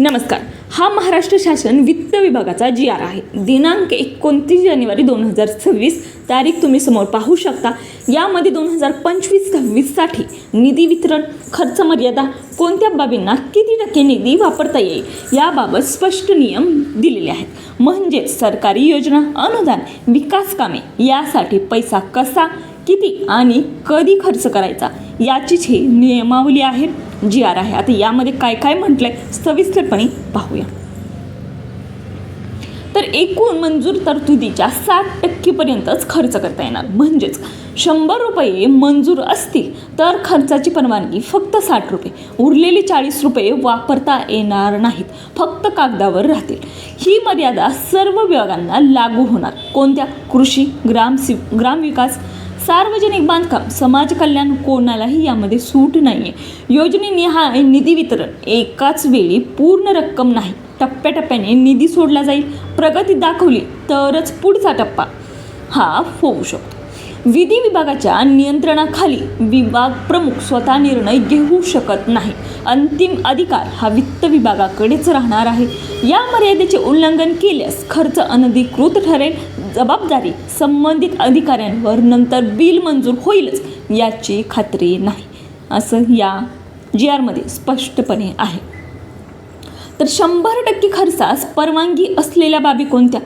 नमस्कार. हा महाराष्ट्र शासन वित्त विभागाचा जी आर आहे. दिनांक एकोणतीस जानेवारी दोन हजार सव्वीस तारीख तुम्ही समोर पाहू शकता. यामध्ये दोन हजार पंचवीस सव्वीससाठी निधी वितरण खर्च मर्यादा कोणत्या बाबींना किती टक्के निधी वापरता येईल याबाबत स्पष्ट नियम दिलेले आहेत. म्हणजेच सरकारी योजना अनुदान विकास कामे यासाठी पैसा कसा किती आणि कधी खर्च करायचा याचीच ही नियमावली आहे जी आर आहे. आता यामध्ये काय काय म्हटलंय सविस्तरपणे पाहूया. तर एकूण मंजूर तरतुदीच्या सात टक्केपर्यंतच खर्च करता येणार. म्हणजेच शंभर रुपये मंजूर असतील तर खर्चाची परवानगी फक्त साठ रुपये. उरलेले चाळीस रुपये वापरता येणार नाहीत. फक्त कागदावर राहतील. ही मर्यादा सर्व विभागांना लागू होणार. कोणत्या? कृषी ग्राम ग्रामविकास सार्वजनिक बांधकाम समाज कल्याण कोणालाही यामध्ये सूट नाही आहे योजनेनिहाय निधी वितरण एकाच वेळी पूर्ण रक्कम नाही. टप्प्याटप्प्याने निधी सोडला जाईल. प्रगती दाखवली तरच पुढचा टप्पा हा होऊ शकतो. विधी विभागाच्या नियंत्रणाखाली विभाग प्रमुख स्वतः निर्णय घेऊ शकत नाही. अंतिम अधिकार हा वित्त विभागाकडेच राहणार आहे. या मर्यादेचे उल्लंघन केल्यास खर्च अनधिकृत ठरेल जबाबदारी संबंधित अधिकाऱ्यांवर नंतर बिल मंजूर होईलच याची खात्री नाही असं या जी आरमध्ये स्पष्टपणे आहे. तर शंभर टक्के खर्चास परवानगी असलेल्या बाबी कोणत्या?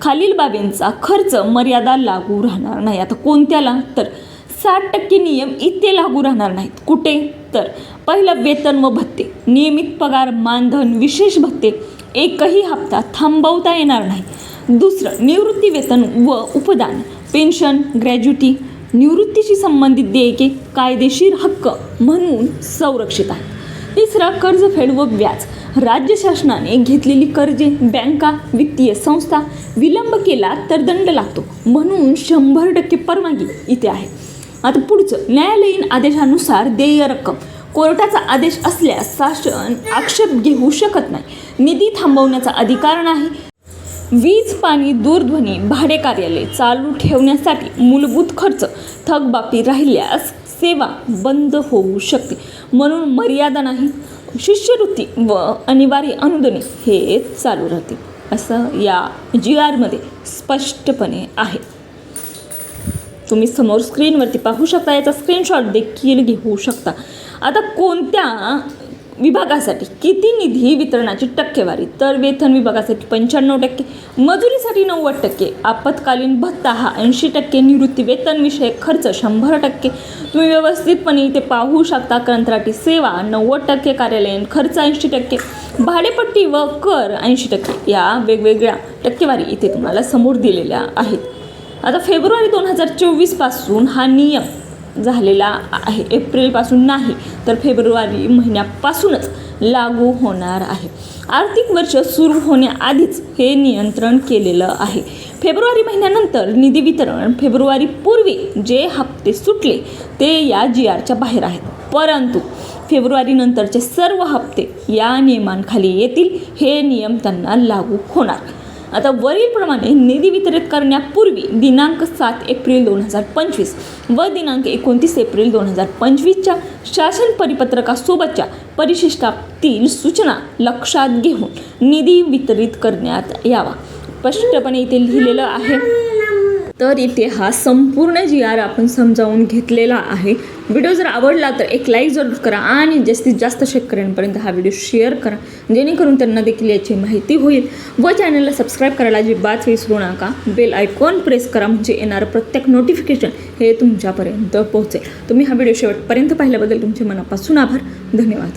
खालील बाबींचा खर्च मर्यादा लागू राहणार नाही. आता कोणत्याला? तर साठ टक्के नियम इथे लागू राहणार नाहीत. कुठे? तर पहिलं वेतन व भत्ते. नियमित पगार मानधन विशेष भत्ते एकही हप्ता थांबवता येणार नाही. दुसरं निवृत्ती वेतन व उपदान. पेन्शन ग्रॅज्युटी निवृत्तीशी संबंधित देयके कायदेशीर हक्क म्हणून संरक्षित आहेत. तिसरं कर्जफेड व व्याज. राज्य शासनाने घेतलेली कर्जे बँका वित्तीय संस्था विलंब केला तर दंड लागतो. म्हणून शंभर टक्के परवानगी इथे आहे. आता पुढचं. न्यायालयीन आदेशानुसार देय रक्कम कोर्टाचा आदेश असल्यास शासन आक्षेप घेऊ शकत नाही. निधी थांबवण्याचा अधिकार नाही. वीज पाणी दूरध्वनी भाडे कार्यालय चालू ठेवण्यासाठी मूलभूत खर्च थकबाकी राहिल्यास सेवा बंद होऊ शकते. म्हणून मर्यादा नाही. शिष्यवृत्ती व अनिवार्य अनुदाने हे चालू राहतील असं या जी आरमध्ये स्पष्टपणे आहे. तुम्ही समोर स्क्रीनवरती पाहू शकता याचा स्क्रीनशॉट देखील घेऊ शकता. आता कोणत्या विभागासाठी किती निधी वितरणाची टक्केवारी? तर वेतन विभागासाठी पंच्याण्णव टक्के मजुरीसाठी नव्वद टक्के आपत्कालीन भत्ता हा ऐंशी टक्के निवृत्ती वेतनविषयक खर्च शंभर टक्के. तुम्ही व्यवस्थितपणे इथे पाहू शकता कंत्राटी सेवा नव्वद टक्के कार्यालयीन खर्च ऐंशी टक्के भाडेपट्टी व कर ऐंशी टक्के या वेगवेगळ्या टक्केवारी इथे तुम्हाला समोर दिलेल्या आहेत. आता फेब्रुवारी दोन हजार चोवीसपासून हा नियम झालेला आहे. एप्रिलपासून नाही तर फेब्रुवारी महिन्यापासूनच लागू होणार आहे. आर्थिक वर्ष सुरू होण्याआधीच हे नियंत्रण केलेलं आहे. फेब्रुवारी महिन्यानंतर निधी वितरण फेब्रुवारीपूर्वी जे हप्ते सुटले ते या जी आरच्या बाहेर आहेत. परंतु फेब्रुवारीनंतरचे सर्व हप्ते या नियमांखाली येतील हे नियम त्यांना लागू होणार. आता वरीलप्रमाणे निधी वितरित करण्यापूर्वी दिनांक सात एप्रिल दोन हजार पंचवीस व दिनांक एकोणतीस एप्रिल दोन हजार पंचवीसच्या शासन परिपत्रकासोबतच्या परिशिष्टातील सूचना लक्षात घेऊन निधी वितरित करण्यात यावा. स्पष्टपणे इथे लिहिलेलं आहे तर इथे हा संपूर्ण जी आर आपण समजावून घेतलेला आहे. व्हिडिओ जर आवडला तर एक लाईक जरूर करा आणि जास्तीत जास्त शेतकऱ्यांपर्यंत हा व्हिडिओ शेअर करा. जेणेकरून त्यांना देखील याची माहिती होईल. व चॅनलला सबस्क्राईब करायला अजिबात विसरू नका. बेल आयकॉन प्रेस करा म्हणजे येणारं प्रत्येक नोटिफिकेशन हे तुमच्यापर्यंत पोहोचेल. तुम्ही हा व्हिडिओ शेवटपर्यंत पाहिल्याबद्दल तुमचे मनापासून आभार. धन्यवाद.